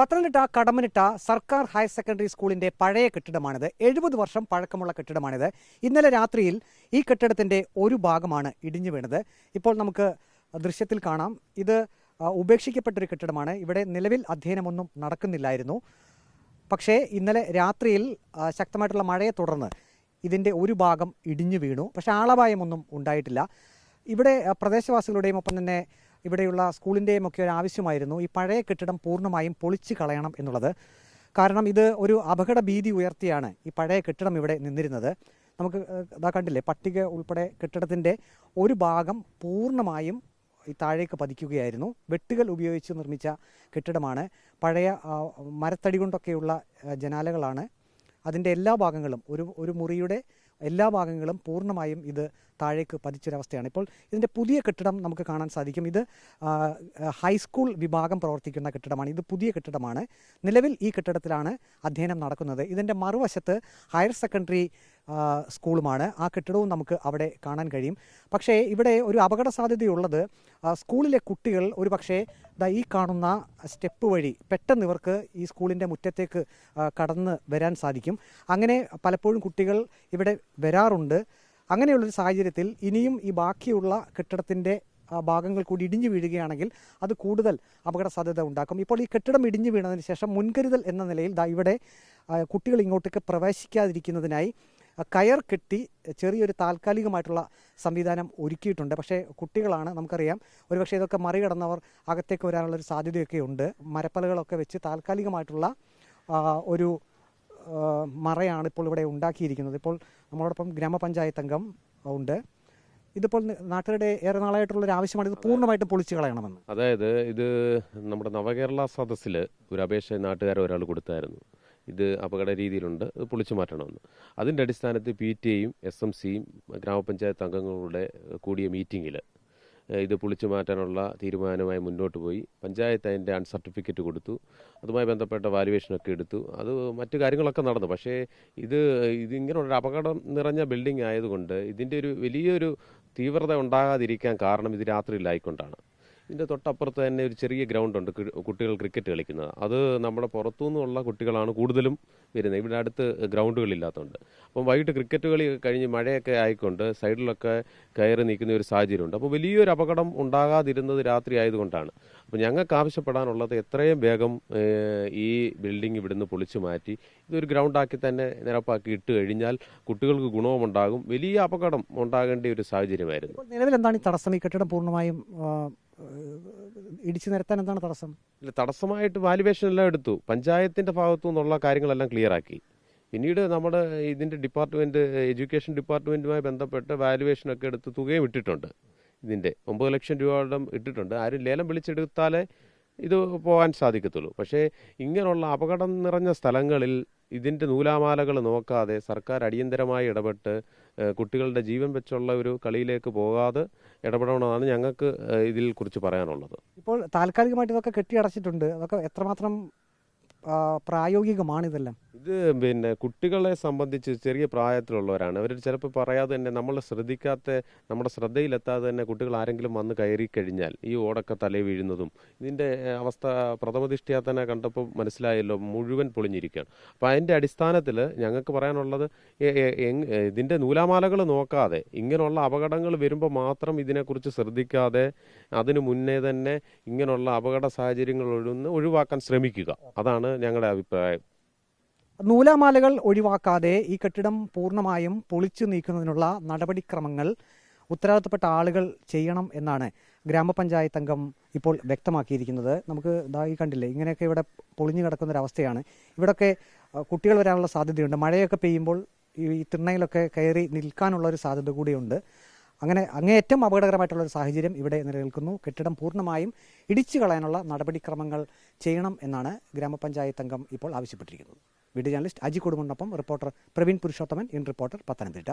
പത്തനംതിട്ട കടമനിട്ട സർക്കാർ higher secondary സ്കൂളിന്റെ പഴയ കെട്ടിടമാണിത്. എഴുപത് വർഷം പഴക്കമുള്ള കെട്ടിടമാണിത്. ഇന്നലെ രാത്രിയിൽ ഈ കെട്ടിടത്തിന്റെ ഒരു ഭാഗമാണ് ഇടിഞ്ഞു വീണത്. ഇപ്പോൾ നമുക്ക് ദൃശ്യത്തിൽ കാണാം. ഇത് ഉപേക്ഷിക്കപ്പെട്ടൊരു കെട്ടിടമാണ്. ഇവിടെ നിലവിൽ അധ്യയനമൊന്നും നടക്കുന്നില്ലായിരുന്നു. പക്ഷേ ഇന്നലെ രാത്രിയിൽ ശക്തമായിട്ടുള്ള മഴയെ തുടർന്ന് ഇതിന്റെ ഒരു ഭാഗം ഇടിഞ്ഞു വീണു. പക്ഷേ ആളപായമൊന്നും ഉണ്ടായിട്ടില്ല. ഇവിടെ പ്രദേശവാസികളുടെയും ഒപ്പം തന്നെ ഇവിടെയുള്ള സ്കൂളിന്റെയും ഒക്കെ ഒരു ആവശ്യമായിരുന്നു. ഈ പഴയ കെട്ടിടം പൂർണമായും പൊളിച്ചു കളയണം എന്നുള്ളത്. കാരണം ഇത് ഒരു അപകട ഭീതി ഉയർത്തിയാണ് ഈ പഴയ കെട്ടിടം ഇവിടെ നിന്നിരുന്നത്. നമുക്ക് ഇതാ കണ്ടില്ലേ പട്ടിക ഉൾപ്പെടെ കെട്ടിടത്തിന്റെ ഒരു ഭാഗം പൂർണമായും ഈ താഴേക്ക് പതിക്കുകയായിരുന്നു. വെട്ടുകൾ ഉപയോഗിച്ച് നിർമ്മിച്ച കെട്ടിടമാണ്. പഴയ മരത്തടി കൊണ്ടൊക്കെയുള്ള ജനാലകളാണ്. അതിന്റെ എല്ലാ ഭാഗങ്ങളും ഒരു ഒരു മുറിയുടെ എല്ലാ ഭാഗങ്ങളും പൂർണമായും ഇത് താഴേക്ക് പതിച്ചൊരവസ്ഥയാണ്. ഇപ്പോൾ ഇതിന്റെ പുതിയ കെട്ടിടം നമുക്ക് കാണാൻ സാധിക്കും. ഇത് ഹൈസ്കൂൾ വിഭാഗം പ്രവർത്തിക്കുന്ന കെട്ടിടമാണ്. ഇത് പുതിയ കെട്ടിടമാണ്. നിലവിൽ ഈ കെട്ടിടത്തിലാണ് അധ്യയനം നടക്കുന്നത്. ഇതിന്റെ മറുവശത്ത് ഹയർ സെക്കൻഡറി സ്കൂളുമാണ്. ആ കെട്ടിടവും നമുക്ക് അവിടെ കാണാൻ കഴിയും. പക്ഷേ ഇവിടെ ഒരു അപകട സാധ്യതയുള്ളത് സ്കൂളിലെ കുട്ടികൾ ഒരു പക്ഷേ ഈ കാണുന്ന സ്റ്റെപ്പ് വഴി പെട്ടെന്ന് ഇവർക്ക് ഈ സ്കൂളിന്റെ മുറ്റത്തേക്ക് കടന്ന് വരാൻ സാധിക്കും. അങ്ങനെ പലപ്പോഴും കുട്ടികൾ ഇവിടെ വരാറുണ്ട്. അങ്ങനെയുള്ളൊരു സാഹചര്യത്തിൽ ഇനിയും ഈ ബാക്കിയുള്ള കെട്ടിടത്തിന്റെ ഭാഗങ്ങൾ കൂടി ഇടിഞ്ഞു വീഴുകയാണെങ്കിൽ അത് കൂടുതൽ അപകട സാധ്യത ഉണ്ടാക്കും. ഇപ്പോൾ ഈ കെട്ടിടം ഇടിഞ്ഞു വീണതിന് ശേഷം മുൻകരുതൽ എന്ന നിലയിൽ ദാ ഇവിടെ കുട്ടികൾ ഇങ്ങോട്ടേക്ക് പ്രവേശിക്കാതിരിക്കുന്നതിനായി കയർ കെട്ടി ചെറിയൊരു താൽക്കാലികമായിട്ടുള്ള സംവിധാനം ഒരുക്കിയിട്ടുണ്ട്. പക്ഷേ കുട്ടികളാണ് നമുക്കറിയാം. ഒരുപക്ഷെ ഇതൊക്കെ മറികടന്നവർ അകത്തേക്ക് വരാനുള്ളൊരു സാധ്യതയൊക്കെ ഉണ്ട്. മരപ്പലകളൊക്കെ വെച്ച് താൽക്കാലികമായിട്ടുള്ള ഒരു മറയാണ് ഇപ്പോൾ ഇവിടെ ഉണ്ടാക്കിയിരിക്കുന്നത്. ഇപ്പോൾ നമ്മളോടൊപ്പം ഗ്രാമപഞ്ചായത്ത് അംഗം ഉണ്ട്. ഇതിപ്പോൾ നാട്ടുകാരുടെ ഏറെ നാളായിട്ടുള്ള ഒരു ആവശ്യമാണ്. ഇത് പൂർണമായിട്ടും പൊളിച്ചു കളയണമെന്ന്. അതായത് ഇത് നമ്മുടെ നവകേരള സദസ്സിൽ ഒരു അപേക്ഷ നാട്ടുകാരെ ഒരാൾ കൊടുത്തായിരുന്നു. ഇത് അപകട രീതിയിലുണ്ട് ഇത് പൊളിച്ചു മാറ്റണമെന്ന്. അതിന്റെ അടിസ്ഥാനത്തിൽ പി ടി എയും എസ് എം സിയും ഗ്രാമപഞ്ചായത്ത് അംഗങ്ങളുടെ കൂടിയ മീറ്റിങ്ങിൽ ഇത് പൊളിച്ചു മാറ്റാനുള്ള തീരുമാനമായി മുന്നോട്ട് പോയി. പഞ്ചായത്ത് അതിന്റെ അൺസർട്ടിഫിക്കറ്റ് കൊടുത്തു. അതുമായി ബന്ധപ്പെട്ട വാലുവേഷനൊക്കെ എടുത്തു. അത് മറ്റു കാര്യങ്ങളൊക്കെ നടന്നു. പക്ഷേ ഇത് ഇതിങ്ങനെയുള്ള അപകടം നിറഞ്ഞ ബിൽഡിംഗ് ആയതുകൊണ്ട് ഇതിന്റെ ഒരു വലിയൊരു തീവ്രത ഉണ്ടാകാതിരിക്കാൻ കാരണം ഇത് രാത്രിയിലായിക്കൊണ്ടാണ് ഇതിന്റെ തൊട്ടപ്പുറത്ത് തന്നെ ഒരു ചെറിയ ഗ്രൗണ്ട് ഉണ്ട് കുട്ടികൾ ക്രിക്കറ്റ് കളിക്കുന്നത്. അത് നമ്മുടെ പുറത്തുനിന്നുള്ള കുട്ടികളാണ് കൂടുതലും വരുന്നത്. ഇവിടെ അടുത്ത് ഗ്രൗണ്ടുകളില്ലാത്തതുകൊണ്ട് അപ്പം വൈകിട്ട് ക്രിക്കറ്റ് കളി കഴിഞ്ഞ് മഴയൊക്കെ ആയിക്കൊണ്ട് സൈഡിലൊക്കെ കയറി നിൽക്കുന്ന ഒരു സാഹചര്യമുണ്ട്. അപ്പോൾ വലിയൊരു അപകടം ഉണ്ടാകാതിരുന്നത് രാത്രി ആയതുകൊണ്ടാണ്. അപ്പോൾ ഞങ്ങൾക്ക് ആവശ്യപ്പെടാനുള്ളത് എത്രയും വേഗം ഈ ബിൽഡിംഗ് ഇവിടുന്ന് പൊളിച്ചു മാറ്റി ഇതൊരു ഗ്രൗണ്ടാക്കി തന്നെ നിരപ്പാക്കി ഇട്ട് കഴിഞ്ഞാൽ കുട്ടികൾക്ക് ഗുണവുമുണ്ടാകും വലിയ അപകടം ഉണ്ടാകേണ്ട ഒരു സാഹചര്യമായിരുന്നു. നിലവിൽ എന്താണ് ഈ തടസ്സം? ഈ കെട്ടിടം പൂർണമായും ഇടിച്ചു നിരത്താൻ എന്താണ് തടസ്സം? ഇല്ല തടസ്സമായിട്ട് വാലുവേഷൻ എല്ലാം എടുത്തു. പഞ്ചായത്തിന്റെ ഭാഗത്തു നിന്നുള്ള കാര്യങ്ങളെല്ലാം ക്ലിയർ ആക്കി. പിന്നീട് നമ്മുടെ ഇതിന്റെ ഡിപ്പാർട്ട്മെന്റ് എഡ്യൂക്കേഷൻ ഡിപ്പാർട്ട്മെന്റുമായി ബന്ധപ്പെട്ട് വാലുവേഷൻ ഒക്കെ എടുത്ത് തുകയും ഇട്ടിട്ടുണ്ട്. ഇതിന്റെ ഒമ്പത് ലക്ഷം രൂപയുടെ ഇട്ടിട്ടുണ്ട്. ആരും ലേലം വിളിച്ചെടുത്താലേ ഇത് പോകാൻ സാധിക്കത്തുള്ളൂ. പക്ഷേ ഇങ്ങനെയുള്ള അപകടം നിറഞ്ഞ സ്ഥലങ്ങളിൽ ഇതിന്റെ നൂലാമാലകൾ നോക്കാതെ സർക്കാർ അടിയന്തരമായി ഇടപെട്ട് കുട്ടികളുടെ ജീവൻ വെച്ചുള്ള ഒരു കളിയിലേക്ക് പോകാതെ ഇടപെടണമെന്നാണ് ഞങ്ങൾക്ക് ഇതിൽ കുറിച്ച് പറയാനുള്ളത്. ഇപ്പോൾ താൽക്കാലികമായിട്ട് ഇതൊക്കെ കെട്ടിയടച്ചിട്ടുണ്ട്. അതൊക്കെ എത്രമാത്രം പ്രായോഗികമാണ് ഇതെല്ലാം? ഇത് പിന്നെ കുട്ടികളെ സംബന്ധിച്ച് ചെറിയ പ്രായത്തിലുള്ളവരാണ്. അവർ ചിലപ്പോൾ പറയാതെ തന്നെ നമ്മൾ ശ്രദ്ധിക്കാത്ത നമ്മുടെ ശ്രദ്ധയിലെത്താതെ തന്നെ കുട്ടികൾ ആരെങ്കിലും വന്ന് കയറി കഴിഞ്ഞാൽ ഈ ഓടൊക്കെ തലേ വീഴുന്നതും ഇതിന്റെ അവസ്ഥ പ്രഥമദൃഷ്ടിയാ തന്നെ കണ്ടപ്പോൾ മനസ്സിലായല്ലോ മുഴുവൻ പൊളിഞ്ഞിരിക്കുകയാണ്. അപ്പോൾ അതിന്റെ അടിസ്ഥാനത്തിൽ ഞങ്ങൾക്ക് പറയാനുള്ളത് ഇതിന്റെ നൂലാമാലകൾ നോക്കാതെ ഇങ്ങനെയുള്ള അപകടങ്ങൾ വരുമ്പോൾ മാത്രം ഇതിനെക്കുറിച്ച് ശ്രദ്ധിക്കാതെ അതിന് മുന്നേ തന്നെ ഇങ്ങനെയുള്ള അപകട സാഹചര്യങ്ങൾ ഒഴിവാക്കാൻ ശ്രമിക്കുക. അതാണ് ഞങ്ങളുടെ അഭിപ്രായം. നൂലാമാലകൾ ഒഴിവാക്കാതെ ഈ കെട്ടിടം പൂർണമായും പൊളിച്ചു നീക്കുന്നതിനുള്ള നടപടിക്രമങ്ങൾ ഉത്തരവാദിത്തപ്പെട്ട ആളുകൾ ചെയ്യണം എന്നാണ് ഗ്രാമപഞ്ചായത്ത് അംഗം ഇപ്പോൾ വ്യക്തമാക്കിയിരിക്കുന്നത്. നമുക്ക് ഇതായി കണ്ടില്ലേ ഇങ്ങനെയൊക്കെ ഇവിടെ പൊളിഞ്ഞു കിടക്കുന്ന ഇവിടെയൊക്കെ കുട്ടികൾ വരാനുള്ള സാധ്യതയുണ്ട്. മഴയൊക്കെ പെയ്യുമ്പോൾ ഈ തിണ്ണയിലൊക്കെ കയറി നിൽക്കാനുള്ള ഒരു സാധ്യത കൂടിയുണ്ട്. അങ്ങനെ അങ്ങേയറ്റം അപകടകരമായിട്ടുള്ള ഒരു സാഹചര്യം ഇവിടെ നിലനിൽക്കുന്നു. കെട്ടിടം പൂർണമായും ഇടിച്ചു കളയാനുള്ള നടപടിക്രമങ്ങൾ ചെയ്യണം എന്നാണ് ഗ്രാമപഞ്ചായത്ത് അംഗം ഇപ്പോൾ ആവശ്യപ്പെട്ടിരിക്കുന്നത്. Video journalist Aji കൊടുമുണ്ടൊപ്പം reporter Praveen Purushothaman in reporter Pathanamthitta.